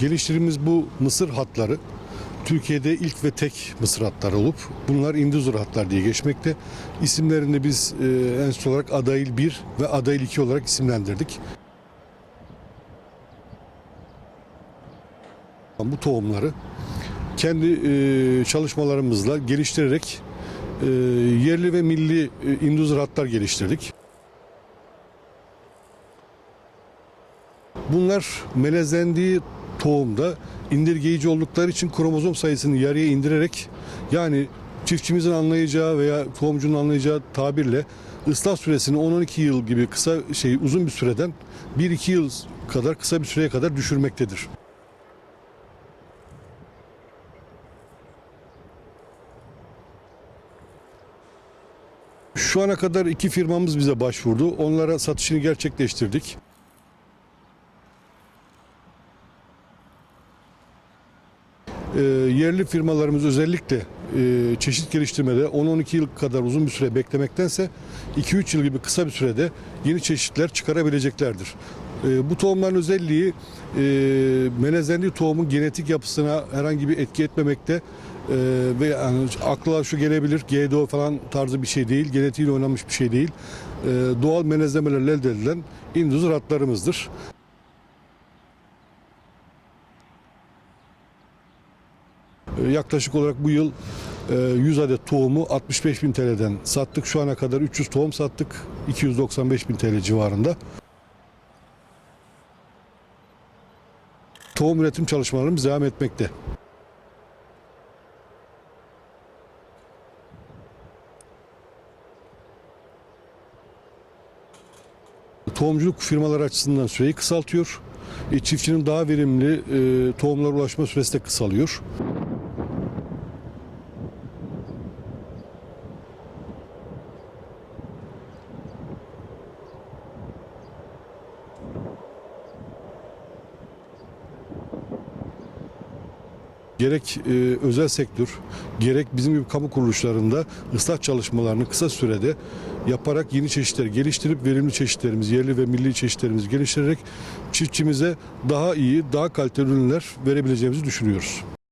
Geliştirdiğimiz bu mısır hatları Türkiye'de ilk ve tek mısır hatları olup bunlar induzur hatlar diye geçmekte. İsimlerini biz e, enstitü olarak Adail 1 ve Adail 2 olarak isimlendirdik. Bu tohumları kendi e, çalışmalarımızla geliştirerek e, yerli ve milli e, induzur hatlar geliştirdik. Bunlar melezlendiği tohumda indirgeyici oldukları için kromozom sayısını yarıya indirerek yani çiftçimizin anlayacağı veya tohumcunun anlayacağı tabirle ıslah süresini 10-12 yıl gibi kısa şey uzun bir süreden 1-2 yıl kadar kısa bir süreye kadar düşürmektedir. Şu ana kadar iki firmamız bize başvurdu. Onlara satışını gerçekleştirdik. Ee, yerli firmalarımız özellikle e, çeşit geliştirmede 10-12 yıl kadar uzun bir süre beklemektense 2-3 yıl gibi kısa bir sürede yeni çeşitler çıkarabileceklerdir. E, bu tohumların özelliği e, tohumun genetik yapısına herhangi bir etki etmemekte e, ve yani akla şu gelebilir GDO falan tarzı bir şey değil, genetiğiyle oynanmış bir şey değil. E, doğal melezlemelerle elde edilen indüz ratlarımızdır. Yaklaşık olarak bu yıl e, 100 adet tohumu 65 bin TL'den sattık. Şu ana kadar 300 tohum sattık. 295 bin TL civarında. Tohum üretim çalışmalarımız devam etmekte. Tohumculuk firmalar açısından süreyi kısaltıyor. E, çiftçinin daha verimli e, tohumlara ulaşma süresi de kısalıyor. Gerek e, özel sektör, gerek bizim gibi kamu kuruluşlarında ıslah çalışmalarını kısa sürede yaparak yeni çeşitler geliştirip verimli çeşitlerimizi, yerli ve milli çeşitlerimizi geliştirerek çiftçimize daha iyi, daha kaliteli ürünler verebileceğimizi düşünüyoruz.